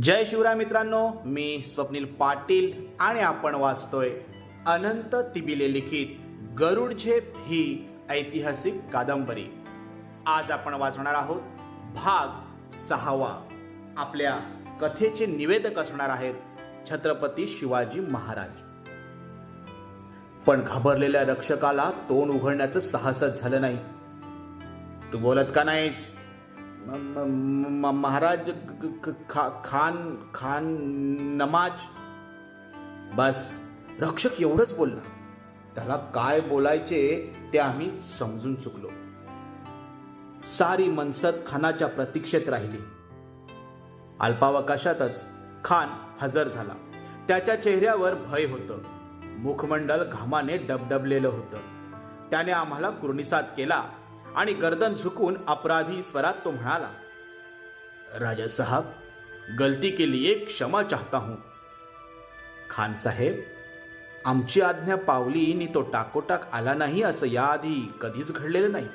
जय शिवराय मित्रांनो मी स्वप्नील पाटील आणि आपण वाचतोय अनंत तिबिले लिखित गरुड झेप ही ऐतिहासिक कादंबरी. आज आपण वाचणार आहोत भाग सहावा. आपल्या कथेचे निवेदक असणार आहेत छत्रपती शिवाजी महाराज. पण घाबरलेल्या रक्षकाला तोंड उघडण्याचं साहसच झालं नाही. तू बोलत का नाहीस? महाराज खा- खान खान नमाज. बस. रक्षक एवढंच बोलला. त्याला काय बोलायचे ते आम्ही समजून चुकलो. सारी मनसत खानाच्या प्रतीक्षेत राहिली. अल्पावकाशातच खान हजर झाला. त्याच्या चेहऱ्यावर भय होतं. मुखमंडल घामाने डबडबलेलं होतं. त्याने आम्हाला कुर्निसात केला. आणि गर्दन झुकून अपराधी स्वरात तो म्हणाला राजा साहब गलती के लिए क्षमा चाहता हूं। खान साहेब आमची आज्ञा पावली नि तो टाकोटाक आला नाही असं याआधी कधीच घडलेलं नाही.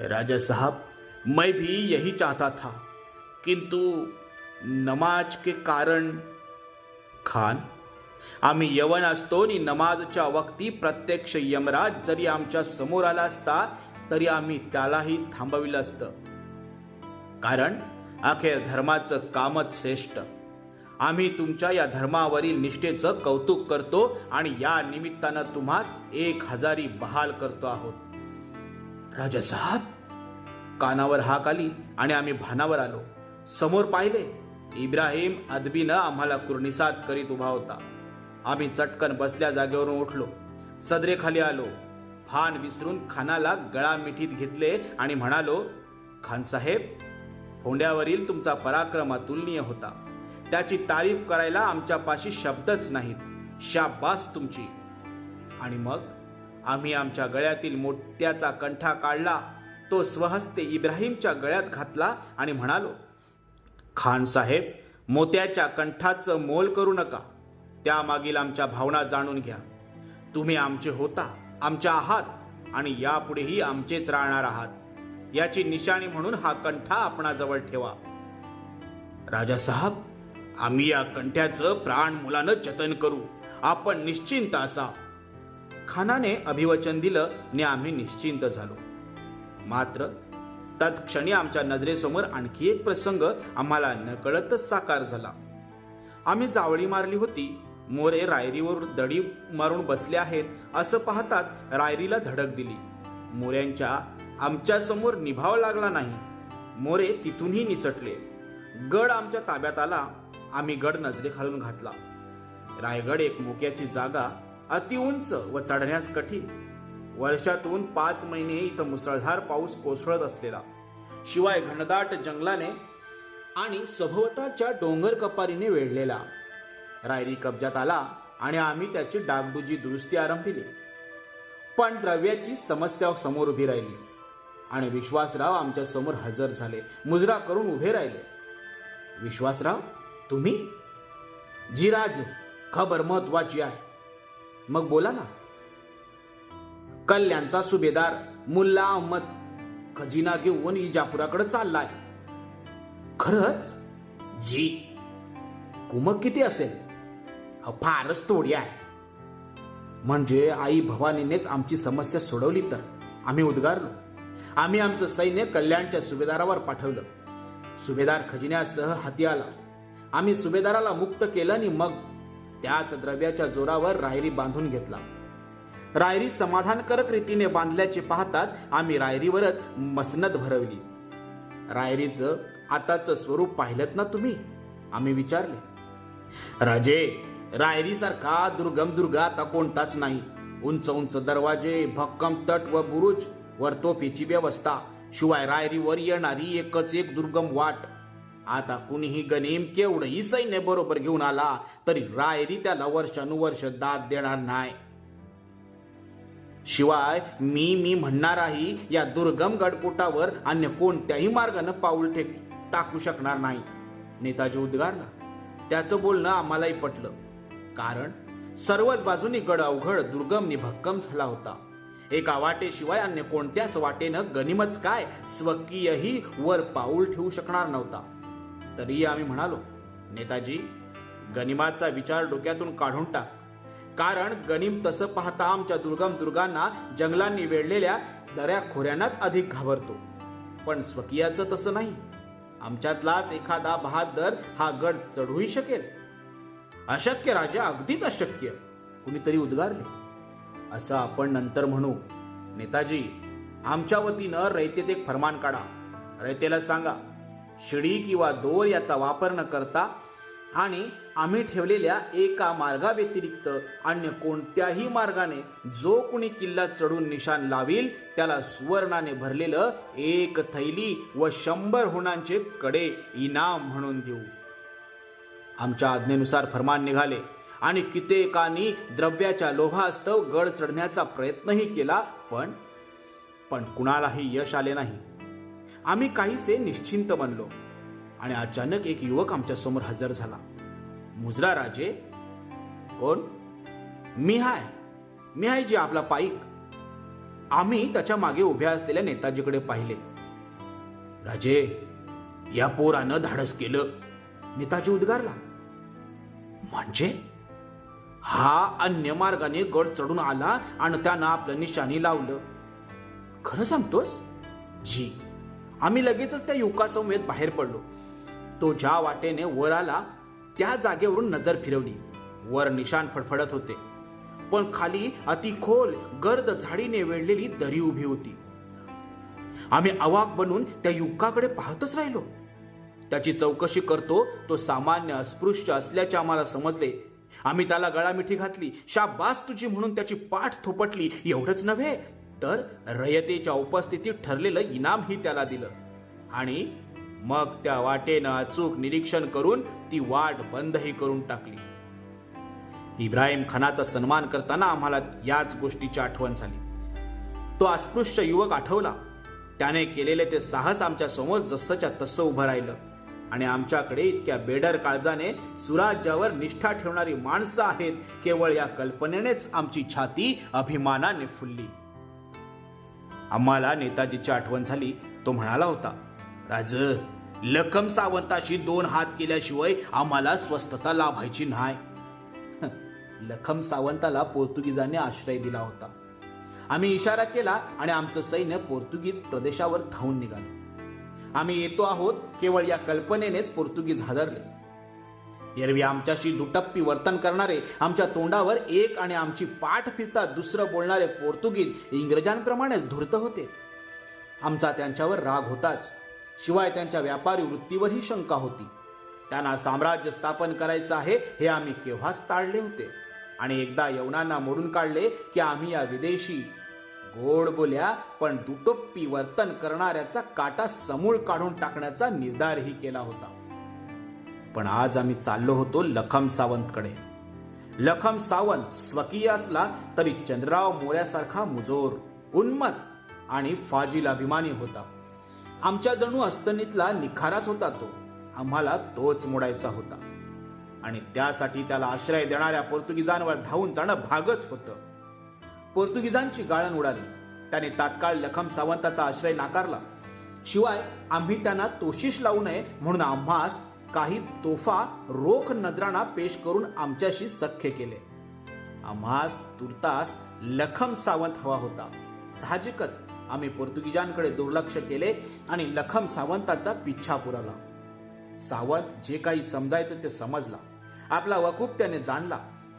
राजा साहब मैं भी यही चाहता था किंतु नमाज के कारण खान आम्ही यवन असतो आणि नमाजच्या वक्ती प्रत्यक्ष यमराज जरी आमच्यासमोर आला असता तरी आम्ही त्यालाही थांबविलं असतं. कारण अखेर धर्माचं कामच श्रेष्ठ. आम्ही तुमच्या या धर्मावरील निष्ठेचं कौतुक करतो आणि या निमित्तानं तुम्हास एक हजारी बहाल करतो आहोत. राजा कानावर हाक आली आणि आम्ही भानावर आलो. समोर पाहिले इब्राहिम अदबीनं आम्हाला कुर्निसात करीत उभा होता. आम्ही चटकन बसल्या जागेवरून उठलो. सदरेखाली आलो. भान विसरून खानाला गळा मिठीत घेतले आणि म्हणालो खानसाहेब फोंड्यावरील तुमचा पराक्रम अतुलनीय होता. त्याची तारीफ करायला आमच्यापाशी शब्दच नाहीत. शाबास तुमची. आणि मग आम्ही आमच्या गळ्यातील मोत्याचा कंठा काढला तो स्वहस्ते इब्राहिमच्या गळ्यात घातला आणि म्हणालो खान साहेब मोत्याच्या कंठाचं मोल करू नका. त्यामागील आमच्या भावना जाणून घ्या. तुम्ही आमचे होता. आमच्या आहात आणि यापुढेही आमचेच राहणार आहात. याची निशाणी म्हणून हा कंठा आपणाजवळ ठेवा. राजा साहब आम्ही या कंठ्याचं प्राण मुलानं जतन करू. आपण निश्चिंत असा. खानाने अभिवचन दिलं आणि आम्ही निश्चिंत झालो. मात्र तत्क्षणी आमच्या नजरेसमोर आणखी एक प्रसंग आम्हाला नकळतच साकार झाला. आम्ही जावळी मारली होती. मोरे रायरीवर दडी मारून बसले आहेत असं पाहताच रायरीला धडक दिली. मोऱ्यांच्या आमच्यासमोर निभाव लागला नाही. मोरे तिथूनही निसटले. गड आमच्या ताब्यात आला. आम्ही गड नजरेखालून घातला. रायगड एक मोक्याची जागा अतिउंच व चढण्यास कठीण. वर्षातून पाच महिने इथं मुसळधार पाऊस कोसळत असलेला. शिवाय घनदाट जंगलाने आणि सभोवताच्या डोंगर कपारीने वेढलेला. रायरी कब्जात आला आणि आम्ही त्याची डागडुजी दुरुस्ती आरंभिली. पण द्रव्याची समस्या समोर उभी राहिली आणि विश्वासराव आमच्यासमोर हजर झाले मुजरा करून उभे राहिले. विश्वासराव तुम्ही? जी राज खबर महत्वाची आहे. मग बोला ना. कल्याणचा सुभेदार मुल्ला अहमद खजिना घेऊन इजापुराकडे चाललाय. खरंच? जी. कुमक किती असेल? फारच तोडी आहे. म्हणजे आई भवानीनेच आमची समस्या सोडवली तर आम्ही उद्गारलो. आम्ही आमचं सैन्य कल्याणच्या सुभेदारावर पाठवलं. सुभेदार खजिन्यासह हाती आला. आम्ही सुभेदाराला मुक्त केलं आणि मग त्याच द्रव्याच्या जोरावर रायरी बांधून घेतला. रायरी समाधानकारक रीतीने बांधल्याचे पाहताच आम्ही रायरीवरच मसनत भरवली. रायरीचं आताचं स्वरूप पाहिलं ना तुम्ही? आम्ही विचारले. राजे रायरीसारखा दुर्गम दुर्ग आता कोणताच नाही. उंच उंच दरवाजे भक्कम तट व बुरुज वर तोफीची व्यवस्था. शिवाय रायरीवर येणारी एकच एक दुर्गम वाट. आता कुणीही गनिम केवढंही सैन्य बरोबर घेऊन आला तरी रायरी त्याला वर्षानुवर्ष दाद देणार नाही. शिवाय मी मी म्हणणार आहे या दुर्गम गडपुटावर अन्य कोणत्याही मार्गानं पाऊल ठेक टाकू शकणार नाही. नेताजी उद्गारला त्याचं बोलणं आम्हालाही पटलं. कारण सर्वच बाजूनी गड अवघड दुर्गम निभक्कम झाला होता. एका वाटेशिवाय अन्य कोणत्याच वाटेनं गनिमच काय स्वकीयही वर पाऊल ठेवू शकणार नव्हता. तरीही आम्ही म्हणालो नेताजी गनिमाचा विचार डोक्यातून काढून टाक. कारण गनिम तसं पाहता आमच्या दुर्गम दुर्गांना जंगलांनी वेढलेल्या दऱ्या खोऱ्यांनाच अधिक घाबरतो. पण स्वकीयाचं तसं नाही. आमच्यातलाच एखादा बहादर हा गड चढूही शकेल. अशक्य राजा अगदीच अशक्य. कुणीतरी उद्गारले. असं आपण नंतर म्हणू. नेताजी आमच्या वतीनं रयतेत एक फरमान काढा. रयतेला सांगा शिडी किंवा दोर याचा वापर न करता आणि आम्ही ठेवलेल्या एका मार्गाव्यतिरिक्त अन्य कोणत्याही मार्गाने जो कुणी किल्ला चढून निशाण लावील त्याला सुवर्णाने भरलेलं एक थैली व शंभर हुणांचे कडे इनाम म्हणून देऊ. आमच्या आज्ञेनुसार फरमान निघाले. आणि कित्येकांनी द्रव्याच्या लोभास्तव गड चढण्याचा प्रयत्नही केला पण पण कुणालाही यश आले नाही. आम्ही काहीसे निश्चिंत बनलो. आणि अचानक एक युवक आमच्यासमोर हजर झाला. मुजरा राजे कोण? मी हाय. मी हाय जी आपला पाईक. आम्ही त्याच्यामागे उभ्या असलेल्या नेताजीकडे पाहिले. राजे या पोरानं धाडस केलं. नेताजी उद्गारला म्हणजे? हा अन्य मार्गाने गड चढून आला आणि त्यानं आपलं निशाणी लावलं. खरं सांगतोस? जी. आम्ही लगेचच त्या युवकासमवेत बाहेर पडलो. तो ज्या वाटेने वर आला त्या जागेवरून नजर फिरवली. वर निशाण फडफडत होते. पण खाली अति खोल गर्द झाडीने वेढलेली दरी उभी होती. आम्ही अवाक बनून त्या युवकाकडे पाहतच राहिलो. त्याची चौकशी करतो तो सामान्य अस्पृश्य असल्याचे आम्हाला समजले. आम्ही त्याला गळामिठी घातली. शाबास तुझी म्हणून त्याची पाठ थोपटली. एवढंच नव्हे तर रयतेच्या उपस्थितीत ठरलेलं इनामही त्याला दिलं. आणि मग त्या वाटेनं अचूक निरीक्षण करून ती वाट बंदही करून टाकली. इब्राहिम खानाचा सन्मान करताना आम्हाला याच गोष्टीची आठवण झाली. तो अस्पृश्य युवक आठवला. त्याने केलेले ते साहस आमच्यासमोर जसंच्या तसं उभं राहिलं. आणि आमच्याकडे इतक्या बेडर काळजाने सुराज्यावर निष्ठा ठेवणारी माणसं आहेत. केवळ या कल्पनेनेच आमची छाती अभिमानाने फुलली. आम्हाला नेताजीची आठवण झाली. तो म्हणाला होता राज लखम सावंताशी दोन हात केल्याशिवाय आम्हाला स्वस्थता लाभायची नाही. लखम सावंताला पोर्तुगीजांनी आश्रय दिला होता. आम्ही इशारा केला आणि आमचं सैन्य पोर्तुगीज प्रदेशावर धावून निघालं. आम्ही येतो आहोत केवळ या कल्पनेनेच पोर्तुगीज हादरले. एरवी आमच्याशी दुटप्पी वर्तन करणारे आमच्या तोंडावर एक आणि आमची पाठ फिरता दुसरं बोलणारे पोर्तुगीज इंग्रजांप्रमाणेच धूर्त होते. आमचा त्यांच्यावर राग होताच. शिवाय त्यांच्या व्यापारी वृत्तीवरही शंका होती. त्यांना साम्राज्य स्थापन करायचं आहे हे आम्ही केव्हाच टाळले होते? आणि एकदा यवनांना मोडून काढले की आम्ही या विदेशी गोड बोल्या पण दुटोप्पी वर्तन करणाऱ्याचा काटा समूळ काढून टाकण्याचा निर्धारही केला होता. पण आज आम्ही चाललो होतो लखम सावंतकडे. लखम सावंत स्वकीय असला तरी चंद्रराव मोऱ्यासारखा मुजोर उन्मत आणि फाजील अभिमानी होता. आमच्या जणू अस्तनीतला निखाराच होता तो. आम्हाला तोच मोडायचा होता. आणि त्यासाठी त्याला आश्रय देणाऱ्या पोर्तुगीजांवर धावून जाणं भागच होतं. पोर्तुगीजांची गाळण उडाली. त्याने तात्काळ लखम सावंताचा आश्रय नाकारला. शिवाय आम्ही त्यांना तोशिष लावू नये म्हणून आम्हास काही तोफा रोख नजराणा पेश करून आमच्याशी सख्य केले. आम्हास तुर्तास लखम सावंत हवा होता. साहजिकच आम्ही पोर्तुगीजांकडे दुर्लक्ष केले आणि लखम सावंताचा पिच्छा पुरवला. सावंत जे काही समजायचं ते समजला. आपला वकूप त्याने जाणला.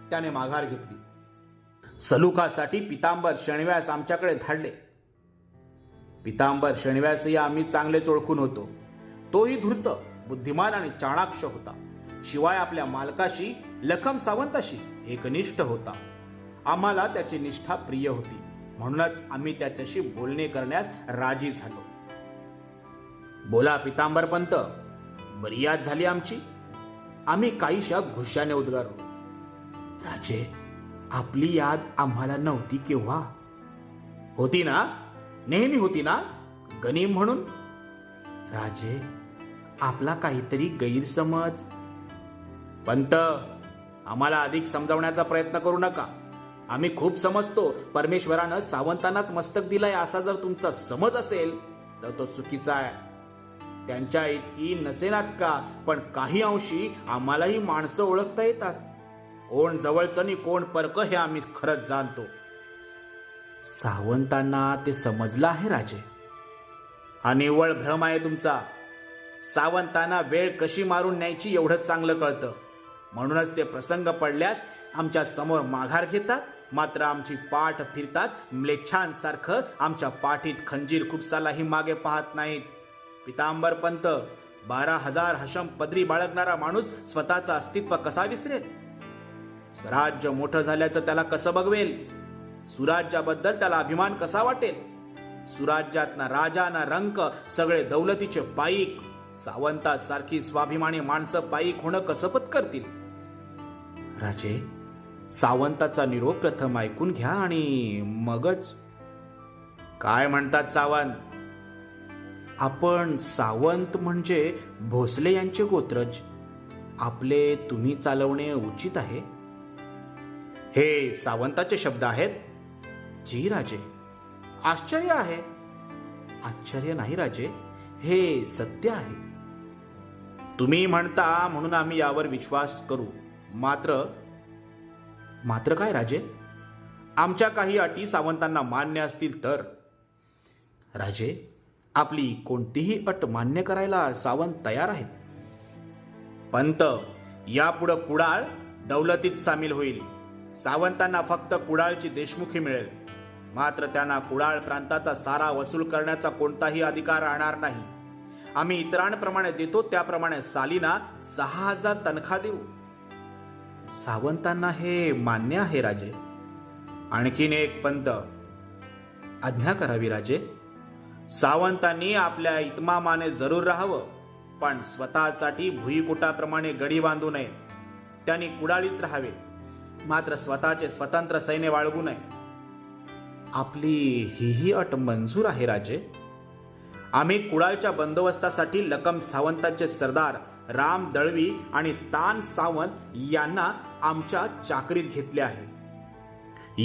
त्याने माघार घेतली. सलुकासाठी पितांबर शनिव्यास आमच्याकडे धाडले. पितांबर शनिव्यासही आम्ही चांगलेच ओळखून होतो. तोही धूर्त बुद्धिमान आणि चाणाक्ष होता. शिवाय आपल्या मालकाशी लखम सावंताशी एकनिष्ठ होता. आम्हाला त्याची निष्ठा प्रिय होती. म्हणूनच आम्ही त्याच्याशी बोलणे करण्यास राजी झालो. बोला पितांबर पंत बरी याद झाली आमची? आम्ही काहीशा घुशाने उद्गारलो. राजे आपली याद आम्हाला नव्हती केव्हा? होती ना? नेहमी होती ना? गनीम म्हणून? राजे आपला काहीतरी गैरसमज. पंत आम्हाला अधिक समजावण्याचा प्रयत्न करू नका. आम्ही खूप समजतो. परमेश्वरानं सावंतांनाच मस्तक दिलंय असा जर तुमचा समज असेल तर तो चुकीचा आहे. त्यांच्या इतकी नसेनात का? पण काही अंशी आम्हालाही माणसं ओळखता येतात. कोण जवळचं आणि कोण परक हे आम्ही खरंच जाणतो. सावंतांना ते समजलं आहे राजे. हा निव्वळ भ्रम आहे तुमचा. सावंतांना वेळ कशी मारून न्यायची एवढंच चांगलं कळतं. म्हणूनच ते प्रसंग पडल्यास आमच्यासमोर माघार घेतात मात्र आमची पाठ फिरताच म्लेच्छांसारखं आमच्या पाठीत खंजीर खुपसालाही मागे पाहत नाहीत. पितांबर पंत बारा हजार हशम पदरी बाळगणारा माणूस स्वतःचं अस्तित्व कसा विसरेल? स्वराज्य मोठं झाल्याचं त्याला कसं बघवेल? सुराज्याबद्दल त्याला अभिमान कसा वाटेल? सुराज्यात ना राजा ना रंक सगळे दौलतीचे पाईक सावंतासारखी स्वाभिमानी माणसं पाईक होणं कसं पत्करतील? राजे सावंताचा निरोप प्रथम ऐकून घ्या आणि मगच. काय म्हणतात सावंत? आपण सावंत म्हणजे भोसले यांचे गोत्रज. आपले तुम्ही चालवणे उचित आहे. हे सावंताचे शब्द आहेत? जी राजे. आश्चर्य आहे. आश्चर्य नाही राजे. हे सत्य आहे. तुम्ही म्हणता म्हणून आम्ही यावर विश्वास करू. मात्र मात्र काय राजे? आमच्या काही अटी सावंतांना मान्य असतील तर? राजे आपली कोणतीही अट मान्य करायला सावंत तयार आहेत. पंत यापुढं कुडाळ दौलतीत सामील होईल. सावंतांना फक्त कुडाळची देशमुखी मिळेल. मात्र त्यांना कुडाळ प्रांताचा सारा वसूल करण्याचा कोणताही अधिकार राहणार नाही. आम्ही इतरांप्रमाणे देतो त्याप्रमाणे सालीना सहा हजार तनखा देऊ. सावंतांना हे मान्य आहे राजे. आणखीन एक पंत. आज्ञा करावी राजे. सावंतांनी आपल्या इतमामाने जरूर राहावं पण स्वतःसाठी भुईकुटाप्रमाणे गडी बांधू नये. त्यांनी कुडाळीच राहावे. मात्र स्वतःचे स्वतंत्र सैन्य बाळगू नये. आपली हीही अट मंजूर आहे राजे. आम्ही कुडाळच्या बंदोबस्तासाठी लकम सावंतांचे सरदार राम दळवी आणि तान सावंत यांना आमच्या चाकरीत घेतले आहे.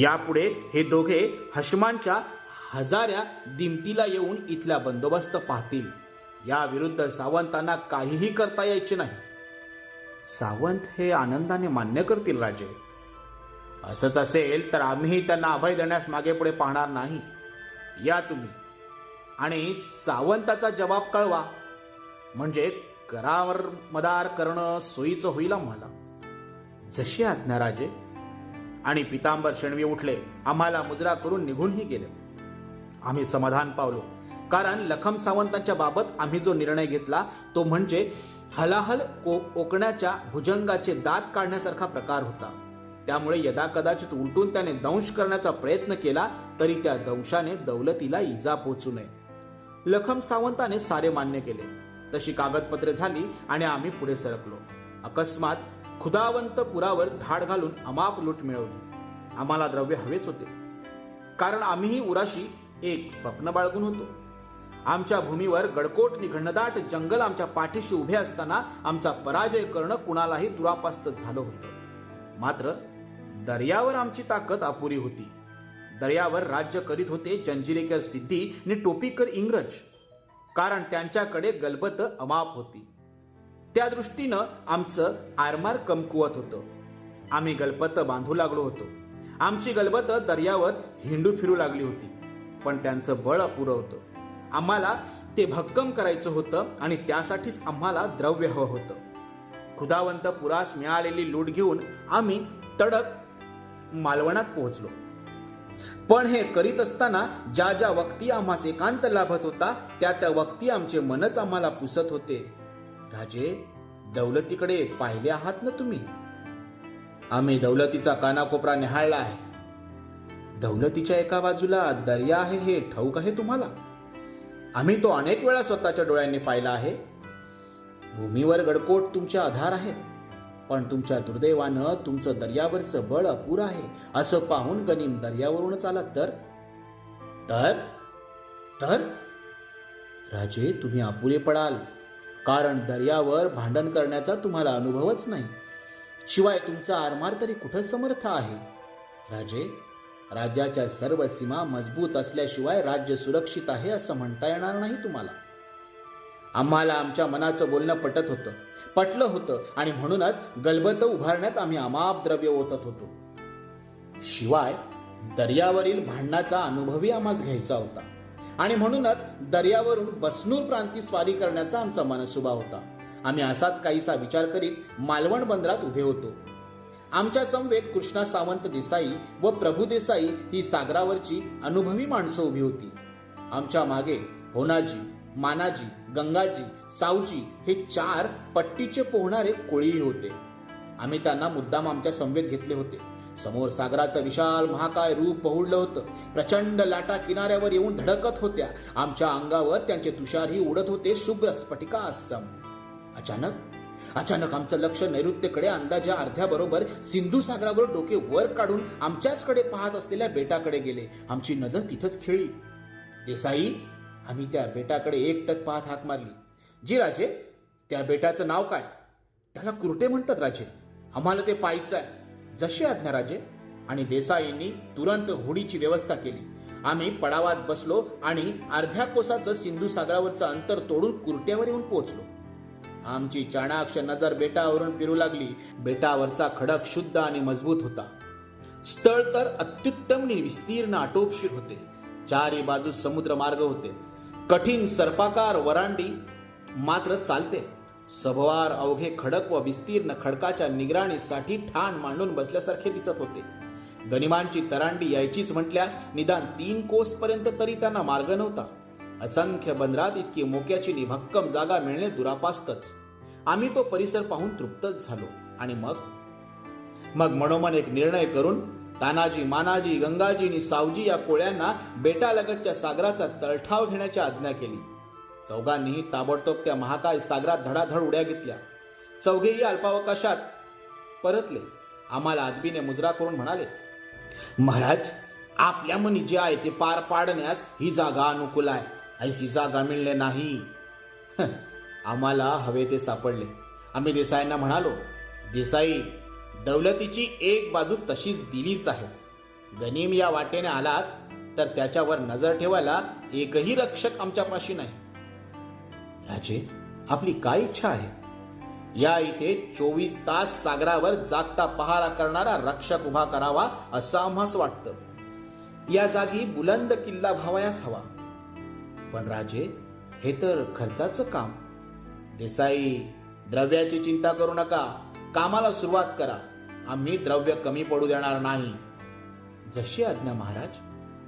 यापुढे हे दोघे हशमांच्या हजाऱ्या दिमतीला येऊन इथला बंदोबस्त पाहतील. या विरुद्ध सावंतांना काहीही करता यायचे नाही. सावंत हे आनंदाने मान्य करतील राजे. असंच असेल तर आम्हीही त्यांना अभय देण्यास मागे पुढे पाहणार नाही. या तुम्ही. आणि सावंताचा जबाब कळवा. म्हणजे करावर मदार करणं सोयीचं होईल आम्हाला. जशी आज्ञा राजे आणि पितांबर शेणवी उठले आम्हाला मुजरा करून निघूनही गेले. आम्ही समाधान पावलो. कारण लखम सावंतांच्या बाबत आम्ही जो निर्णय घेतला तो म्हणजे हलाहल को ओकण्याच्या भुजंगाचे दात काढण्यासारखा प्रकार होता. त्यामुळे यदा कदाचित उलटून त्याने दंश करण्याचा प्रयत्न केला तरी त्या दंशाने दौलतीला इजा पोचू नये. लखम सावंताने सारे मान्य केले. तशी कागदपत्रे झाली आणि आम्ही पुढे सरकलो. अकस्मात खुदावंत पुरावर धाड घालून अमाप लूट मिळवली. आम्हाला द्रव्य हवेच होते. कारण आम्हीही उराशी एक स्वप्न बाळगून होतो. आमच्या भूमीवर गडकोट घनदाट जंगल आमच्या पाठीशी उभे असताना आमचा पराजय करणं कुणालाही दुरापास्त झालं होतं. मात्र दर्यावर आमची ताकद अपुरी होती. दर्यावर राज्य करीत होते जंजिरेकर सिद्धी आणि टोपीकर इंग्रज. कारण त्यांच्याकडे गलबत अमाप होती. त्या दृष्टीनं आमचं आरमार कमकुवत होतं. आम्ही गलबत बांधू लागलो होतो. आमची गलबत दर्यावर हिंडू फिरू लागली होती. पण त्यांचं बळ अपुरं होतं. आम्हाला ते भक्कम करायचं होतं आणि त्यासाठीच आम्हाला द्रव्य हवं होतं. खुदावंत पुरास मिळालेली लूट घेऊन आम्ही तडक मालवणात पोहोचलो. पण हे करीत असताना ज्या ज्या वक्ती आम्हास एकांत लाभत होता त्या त्या वक्ती आमचे मनच आम्हाला पुसत होते. राजे दौलतीकडे पाहिले आहात ना तुम्ही? आम्ही दौलतीचा कानाकोपरा निहाळला आहे. दौलतीच्या एका बाजूला दर्या आहे हे ठाऊक आहे तुम्हाला? आम्ही तो अनेक वेळा स्वतःच्या डोळ्यांनी पाहिला आहे. भूमीवर गडकोट तुमचे आधार आहेत पण तुमच्या दुर्दैवानं तुमचं दर्यावरचं बळ अपुर आहे. असं पाहून गनिम दर्यावरूनच आला तर? तर? तर? राजे तुम्ही अपुरे पडाल. कारण दर्यावर भांडण करण्याचा तुम्हाला अनुभवच नाही. शिवाय तुमचा आरमार तरी कुठं समर्थ आहे? राजे राज्याच्या सर्व सीमा मजबूत असल्याशिवाय राज्य सुरक्षित आहे असं म्हणता येणार नाही तुम्हाला. आम्हाला आमच्या मनाचं बोलणं पटत होतं. पटलं होतं आणि म्हणूनच गलबत उभारण्यात आम्ही अमाप द्रव्य ओतत होतो. शिवाय दर्यावरील भांडणाचा अनुभवी आम्हास घ्यायचा होता. आणि म्हणूनच दर्यावरून बसनूर प्रांती स्वारी करण्याचा आमचा मनसुबा होता. आम्ही असाच काहीसा विचार करीत मालवण बंदरात उभे होतो. आमच्या समवेत कृष्णा सावंत देसाई व प्रभू देसाई ही सागरावरची अनुभवी माणसं उभी होती. आमच्या मागे होनाजी मानाजी गंगाजी सावजी हे चार पट्टीचे पोहणारे कोळीही होते. आम्ही त्यांना मुद्दाम आमच्या समवेत घेतले होते. समोर सागराचं विशाल महाकाय रूप पहुडलं होतं. प्रचंड लाटा किनाऱ्यावर येऊन धडकत होत्या. आमच्या अंगावर त्यांचे तुषारही उडत होते. शुभ्र स्फटिकासम. अचानक? अचानक आमचं लक्ष नैऋत्येकडे अंदाजे अर्ध्या बरोबर सिंधू सागरावर डोके वर काढून आमच्याचकडे पाहत असलेल्या बेटाकडे गेले. आमची नजर तिथंच खेळी देसाई? आम्ही त्या बेटाकडे एकटक पाहत हाक मारली. जी राजे त्या बेटाचं नाव काय? त्याला कुरटे म्हणतात राजे. आम्हाला ते पाहायचं आहे. जशी आज्ञा राजे. आणि देसाईंनी तुरंत होडीची व्यवस्था केली. आम्ही पडावात बसलो आणि अर्ध्या कोसाचं सिंधू सागरावरचं अंतर तोडून कुरट्यावर येऊन पोहोचलो. आमची चाणाक्ष नजर बेटावरून फिरू लागली. बेटावरचा खडक शुद्ध आणि मजबूत होता. स्थळ तर अत्युत्तम विस्तीर्ण आटोपशीर होते. चारी बाजूस समुद्र मार्ग होते. कठीण सर्पाकार वरांडी मात्र चालते. सभवार अवघे खडक व विस्तीर्ण खडकाच्या निगराणीसाठी ठाण मांडून बसल्यासारखे दिसत होते. गनिमांची तरांडी यायचीच म्हटल्यास निदान तीन कोस पर्यंत तरी त्यांना मार्ग नव्हता. असंख्य बंदरात इतकी मोक्याची निभक्कम जागा मिळणे दुरापास्तच. आम्ही तो परिसर पाहून तृप्तच झालो. आणि मग? मग मनोमन एक निर्णय करून तानाजी मानाजी गंगाजी आणि सावजी या कोळ्यांना बेटालगतच्या सागराचा तळठाव घेण्याची आज्ञा केली. चौघांनीही ताबडतोब त्या महाकाय सागरात धडाधड उड्या घेतल्या. चौघेही अल्पावकाशात परतले. आम्हाला आदबीने मुजरा करून म्हणाले महाराज आपल्या मनी जे आहे ते पार पाडण्यास ही जागा अनुकूल आहे. ऐसी जागा मिळणे नाही. हं, आम्हाला हवे ते सापडले. आम्ही देसाईंना म्हणालो देसाई दौलतीची एक बाजू तशीच दिलीच आहेच. गनीम या वाटेने आलाच तर त्याच्यावर नजर ठेवायला एकही रक्षक आमच्यापाशी नाही. राजे आपली काय इच्छा आहे? या इथे चोवीस तास सागरावर जागता पहारा करणारा रक्षक उभा करावा असं आम्हास वाटतं. या जागी बुलंद किल्ला व्हावयास हवा. पण राजे हे तर खर्चाचं काम. देसाई द्रव्याची चिंता करू नका. कामाला सुरुवात करा. आम्ही द्रव्य कमी पडू देणार नाही. जशी आज्ञा महाराज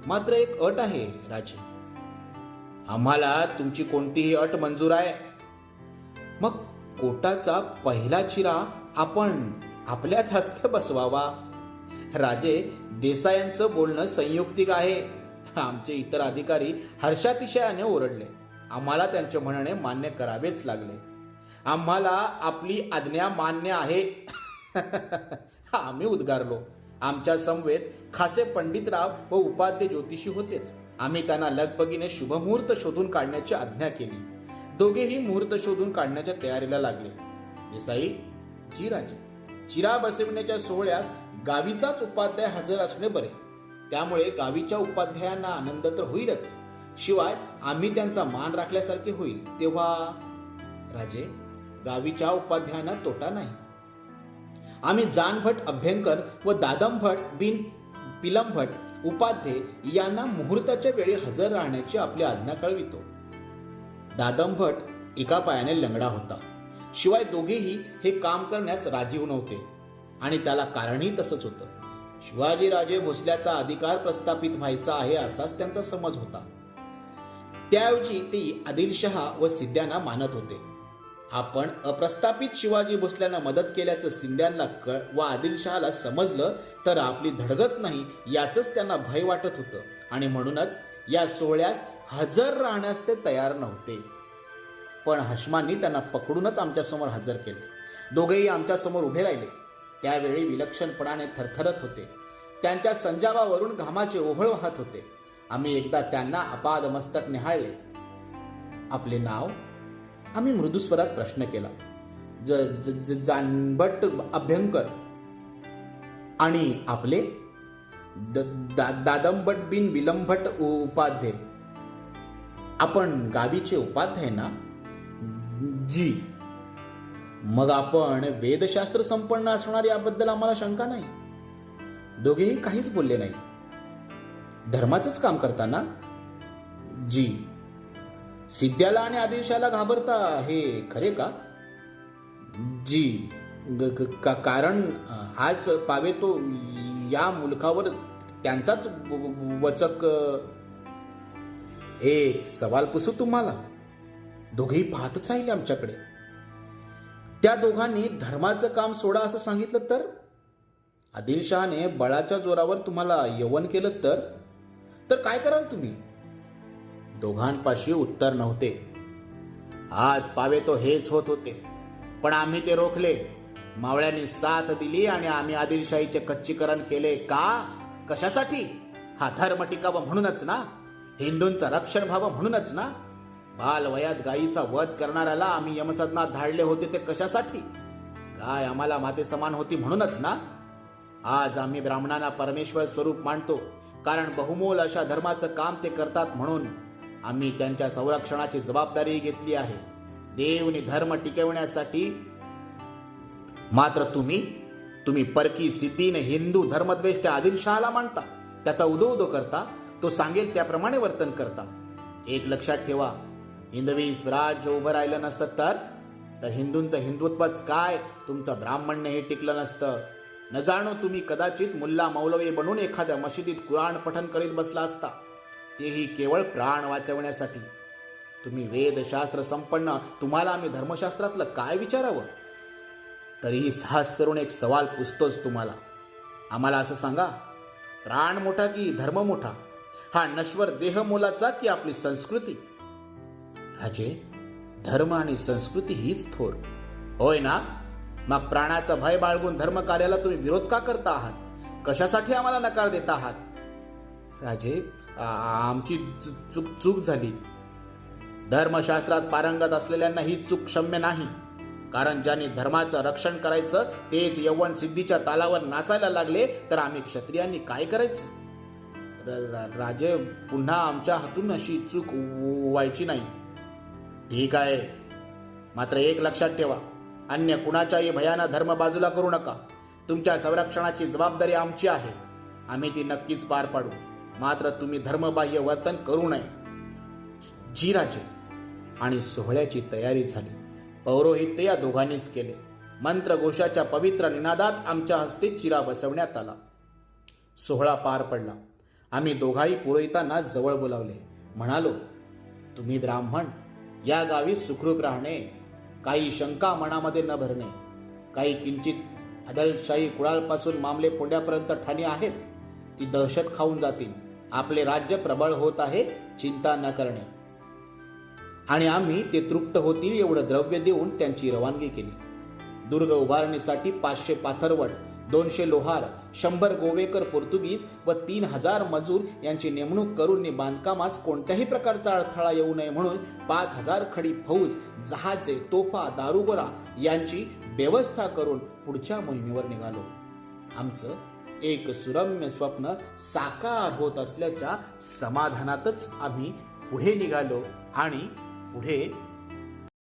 मात्र एक अट आहे राजे. आम्हाला तुमची कोणतीही अट मंजूर आहे. मग कोटाचा पहिला चिरा आपण आपल्याच हस्ते बसवावा. राजे देसायांचं बोलणं संयुक्तिक आहे. आमचे इतर अधिकारी हर्षातिशयाने ओरडले. आम्हाला त्यांचे म्हणणे मान्य करावेच लागले. आम्हाला आपली आज्ञा मान्य आहे. आम्ही उद्गारलो. आमच्या समवेत खासे पंडितराव व उपाध्य ज्योतिषी होतेच. आम्ही त्यांना लगबगीने शुभमुहूर्त शोधून काढण्याची आज्ञा केली. दोघेही मुहूर्त शोधून काढण्याच्या तयारीला लागले. देसाई जी राजे चिरा बसविण्याच्या सोहळ्यास गावीचाच उपाध्याय हजर असणे बरे. त्यामुळे गावीच्या उपाध्यायांना आनंद तर होईलच. शिवाय आम्ही त्यांचा मान राखल्यासारखे होईल. तेव्हा राजे गावीच्या उपाध्यायांना तोटा नाही. आम्ही जानभट अभ्यंकर व दादमभट बिन पिलमभट उपाध्ये यांना मुहूर्ताच्या वेळी हजर राहण्याची आपली आज्ञा कळवितो. दादमभट एका पायाने लंगडा होता. शिवाय दोघेही हे काम करण्यास राजीव नव्हते. आणि त्याला कारणही तसंच होतं. शिवाजीराजे भोसल्याचा अधिकार प्रस्थापित व्हायचा आहे असाच त्यांचा समज होता. त्याऐवजी ते आदिलशहा व सिद्ध्यांना मानत होते. आपण अप्रस्थापित शिवाजी भोसल्यांना मदत केल्याचं सिंध्यांना कळ व आदिलशहाला समजलं तर आपली धडगत नाही याचंच त्यांना भय वाटत होतं. आणि म्हणूनच या सोहळ्यास हजर राहण्यास ते तयार नव्हते. पण हशमांनी त्यांना पकडूनच आमच्यासमोर हजर केले. दोघेही आमच्यासमोर उभे राहिले. त्यावेळी विलक्षणपणाने थरथरत होते. त्यांच्या संजावावरून घामाचे ओहळ वाहत होते. आम्ही एकदा त्यांना अपाद मस्तक निहाळले. आपले नाव आम्ही मृदुस्वरात प्रश्न केला. ज ज- ज- जानबट अभ्यंकर आणि आपले द- दा- दादंबट बिन विलंभट उ- उपाध्ये. आपण गावीचे उपाध्याय ना? जी. मग आपण वेदशास्त्र संपन्न असणार याबद्दल आम्हाला शंका नाही. दोघेही काहीच बोलले नाही. धर्माचंच काम करताना? जी. सिद्ध्याला आणि आदिलशाला घाबरता हे खरे का? जी ग- का- कारण आज पावे तो या मुलखावर त्यांचाच वचक. हे एक सवाल पुसू तुम्हाला? दोघेही पाहतच राहिले आमच्याकडे. त्या दोघांनी धर्माचं काम सोडा असं सांगितलं तर? आदिलशहाने बळाच्या जोरावर तुम्हाला यवन केलं तर? तर काय कराल तुम्ही? दोघांपाशी उत्तर नव्हते. आज पावे तो हेच होत होते. पण आम्ही ते रोखले. मावळ्यांनी साथ दिली आणि आम्ही आदिलशाहीचे कच्चीकरण केले का? कशासाठी? हा धर्म टिकावा म्हणूनच ना? हिंदूंचं रक्षण व्हावं म्हणूनच ना? बाल वयात गायीचा वध करणाऱ्याला आम्ही यमसदनात धाडले होते ते कशासाठी? गाय आम्हाला माते समान होती म्हणूनच ना? आज आम्ही ब्राह्मणांना परमेश्वर स्वरूप मानतो. कारण बहुमोल अशा धर्माचं काम ते करतात म्हणून. आम्ही त्यांच्या संरक्षणाची जबाबदारी घेतली आहे. देवने धर्म टिकवण्यासाठी मात्र तुम्ही तुम्ही परकी सिद्धीने हिंदू धर्मद्वेष्ट आदिलशहाला मांडता त्याचा उदो उदो करता तो सांगेल त्याप्रमाणे वर्तन करता. एक लक्षात ठेवा हिंदवी स्वराज्य उभं राहिलं नसतं तर तर हिंदूंचं हिंदुत्वच काय? तुमचं ब्राह्मण्य हे टिकलं नसतं. न जाणो तुम्ही कदाचित मुल्ला मौलवी बनून एखाद्या मशिदीत कुराण पठण करीत बसला असता. तेही केवळ प्राण वाचवण्यासाठी. तुम्ही वेदशास्त्र संपन्न तुम्हाला आम्ही धर्मशास्त्रातलं काय विचारावं? तरीही साहस करून एक सवाल पुसतोच तुम्हाला. आम्हाला असं सांगा प्राण मोठा की धर्म मोठा? हा नश्वर देह मोलाचा की आपली संस्कृती? राजे धर्म आणि संस्कृती हीच थोर. होय ना? मग प्राणाचा भय बाळगून धर्मकार्याला तुम्ही विरोध का करता आहात? कशासाठी आम्हाला नकार देता आहात? राजे आमची चु- चूक चूक झाली. धर्मशास्त्रात पारंगत असलेल्यांना ही चूक क्षम्य नाही. कारण ज्यांनी धर्माचं रक्षण करायचं तेच यवन सिद्धीच्या तालावर नाचायला लागले तर आम्ही क्षत्रियांनी काय करायचं? राजे पुन्हा आमच्या हातून अशी चूक व्हायची नाही. ठीक आहे. मात्र एक लक्षात ठेवा. अन्य कुणाच्याही भयानं धर्म बाजूला करू नका. तुमच्या संरक्षणाची जबाबदारी आमची आहे. आम्ही ती नक्कीच पार पाडू. मात्र तुम्ही धर्मबाह्य वर्तन करू नये. जीराचे आणि सोहळ्याची तयारी झाली. पौरोहित्य या दोघांनीच केले. मंत्रघोषाच्या पवित्र निनादात आमच्या हस्ते चिरा बसवण्यात आला. सोहळा पार पडला. आम्ही दोघाही पुरोहितांना जवळ बोलावले. म्हणालो तुम्ही ब्राह्मण या गावी सुखरूप राहणे काही शंका मनामध्ये न भरणे काही किंचित अदलशाही कुळालपासून मामले पोंड्यापर्यंत ठाणी आहेत ती दहशत खाऊन जातील. आपले राज्य प्रबळ होत आहे चिंता न करणे. आणि आम्ही ते तृप्त होतील एवढं द्रव्य देऊन त्यांची रवानगी केली. दुर्ग उभारणीसाठी पाचशे पाथरवट दोनशे लोहार शंभर गोवेकर पोर्तुगीज व तीन हजार मजूर यांची नेमणूक करून बांधकामास कोणत्याही प्रकारचा अडथळा येऊ नये म्हणून पाच हजार खडी फौज जहाजे तोफा दारुगोरा यांची व्यवस्था करून पुढच्या मोहिमेवर निघालो. आमचं एक सुरम्य स्वप्न साकार होत असल्याच्या समाधानातच आम्ही पुढे निघालो आणि पुढे